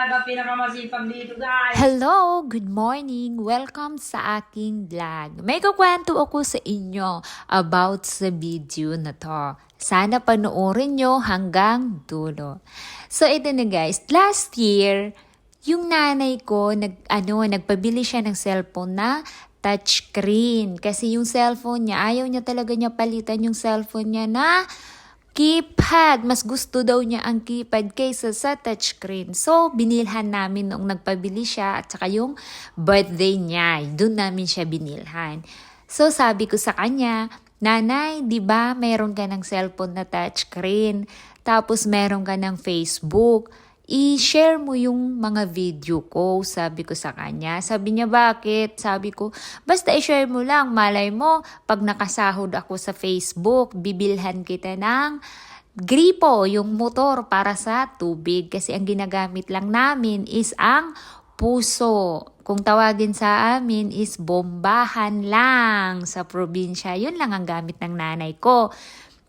talaga pinakamasipag dito, guys. Hello! Good morning! Welcome sa aking vlog. May kukwento ako sa inyo about sa video na to. Sana panoorin nyo hanggang dulo. So ito na guys, last year, yung nanay ko, nag, ano, nagpabili siya ng cellphone na touchscreen. Kasi yung cellphone niya, ayaw niya talaga niya palitan yung cellphone niya na keypad. Mas gusto daw niya ang keypad kaysa sa touchscreen. So, binilhan namin noong nagpabili siya at saka yung birthday niya. Doon namin siya binilhan. So, sabi ko sa kanya, Nanay, di ba meron ka ng cellphone na touchscreen? Tapos meron ka ng Facebook i-share mo yung mga video ko, sabi ko sa kanya. Sabi niya, bakit? Sabi ko, basta i-share mo lang. Malay mo, pag nakasahod ako sa Facebook, bibilhan kita ng gripo, yung motor para sa tubig. Kasi ang ginagamit lang namin is ang puso. Kung tawagin sa amin is bombahan lang sa probinsya. Yun lang ang gamit ng nanay ko.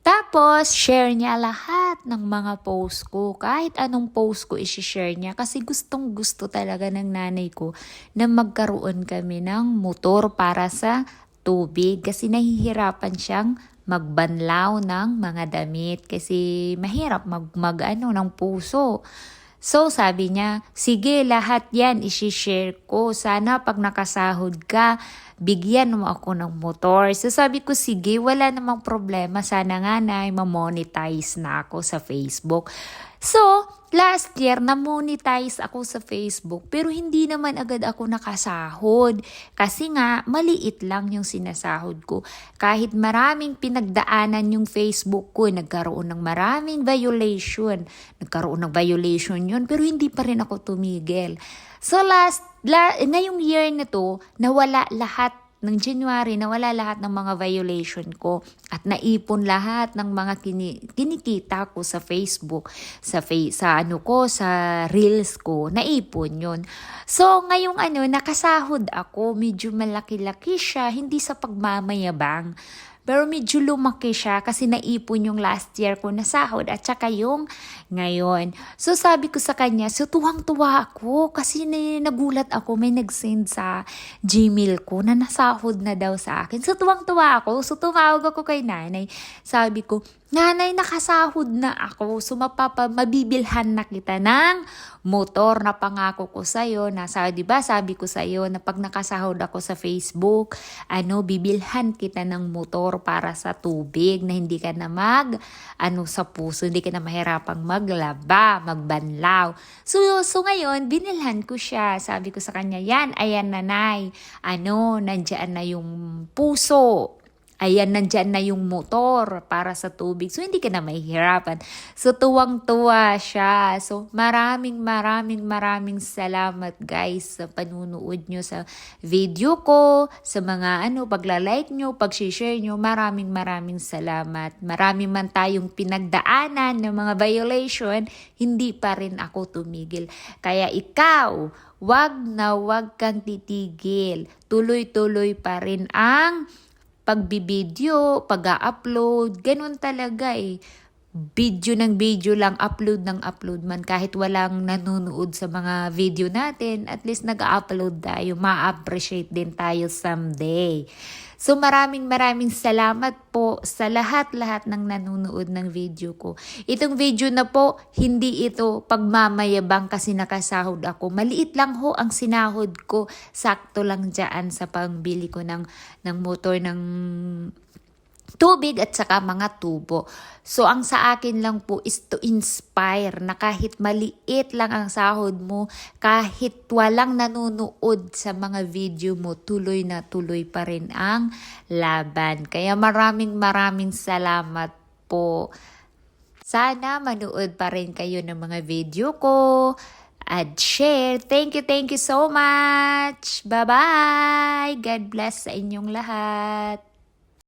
Tapos, share niya lahat ng mga post ko. Kahit anong post ko, isi-share niya. Kasi gustong gusto talaga ng nanay ko na magkaroon kami ng motor para sa tubig. Kasi nahihirapan siyang magbanlaw ng mga damit. Kasi mahirap mag, mag ano, ng puso. So sabi niya, sige lahat yan isi-share ko. Sana pag nakasahod ka, bigyan mo ako ng motor. So sabi ko, sige, wala namang problema. Sana nga na ma-monetize na ako sa Facebook. So, last year, na-monetize ako sa Facebook. Pero hindi naman agad ako nakasahod. Kasi nga, maliit lang yung sinasahod ko. Kahit maraming pinagdaanan yung Facebook ko, nagkaroon ng maraming violation. Nagkaroon ng violation yun, pero hindi pa rin ako tumigil. So last, la, ngayong year na to, nawala lahat ng January, nawala lahat ng mga violation ko at naipon lahat ng mga kini, kinikita ko sa Facebook, sa face, sa ano ko, sa reels ko, naipon yun. So, ngayong ano, nakasahod ako, medyo malaki-laki siya, hindi sa pagmamayabang. Pero medyo lumaki siya kasi naipon yung last year ko na sahod at saka yung ngayon. So sabi ko sa kanya, so tuwang-tuwa ako kasi nagulat ako may nag-send sa Gmail ko na nasahod na daw sa akin. So tuwang-tuwa ako. So tumawag ako kay nanay. Sabi ko, Nanay, nakasahod na ako. So, mapapa, mabibilhan na kita ng motor na pangako ko sa'yo. Na, sa, di ba, sabi ko sa'yo na pag nakasahod ako sa Facebook, ano, bibilhan kita ng motor para sa tubig na hindi ka na mag, ano, sa puso, hindi ka na mahirapang maglaba, magbanlaw. So, so ngayon, binilhan ko siya. Sabi ko sa kanya, yan, ayan nanay. Ano, nandyan na yung puso ayan, nandyan na yung motor para sa tubig. So, hindi ka na mahihirapan. So, tuwang-tuwa siya. So, maraming, maraming, maraming salamat guys sa panunood nyo sa video ko, sa mga ano, pagla-like nyo, pag-share nyo. Maraming, maraming salamat. Marami man tayong pinagdaanan ng mga violation, hindi pa rin ako tumigil. Kaya ikaw, wag na wag kang titigil. Tuloy-tuloy pa rin ang pagbibideo, pag-upload, ganun talaga eh. Video ng video lang, upload ng upload man. Kahit walang nanonood sa mga video natin, at least nag-upload tayo. Ma-appreciate din tayo someday. So maraming maraming salamat po sa lahat-lahat ng nanonood ng video ko. Itong video na po, hindi ito pagmamayabang kasi nakasahod ako. Maliit lang ho ang sinahod ko. Sakto lang dyan sa pangbili ko ng, ng motor ng tubig at saka mga tubo. So, ang sa akin lang po is to inspire na kahit maliit lang ang sahod mo, kahit walang nanonood sa mga video mo, tuloy na tuloy pa rin ang laban. Kaya maraming maraming salamat po. Sana manood pa rin kayo ng mga video ko at share. Thank you, thank you so much. Bye-bye. God bless sa inyong lahat.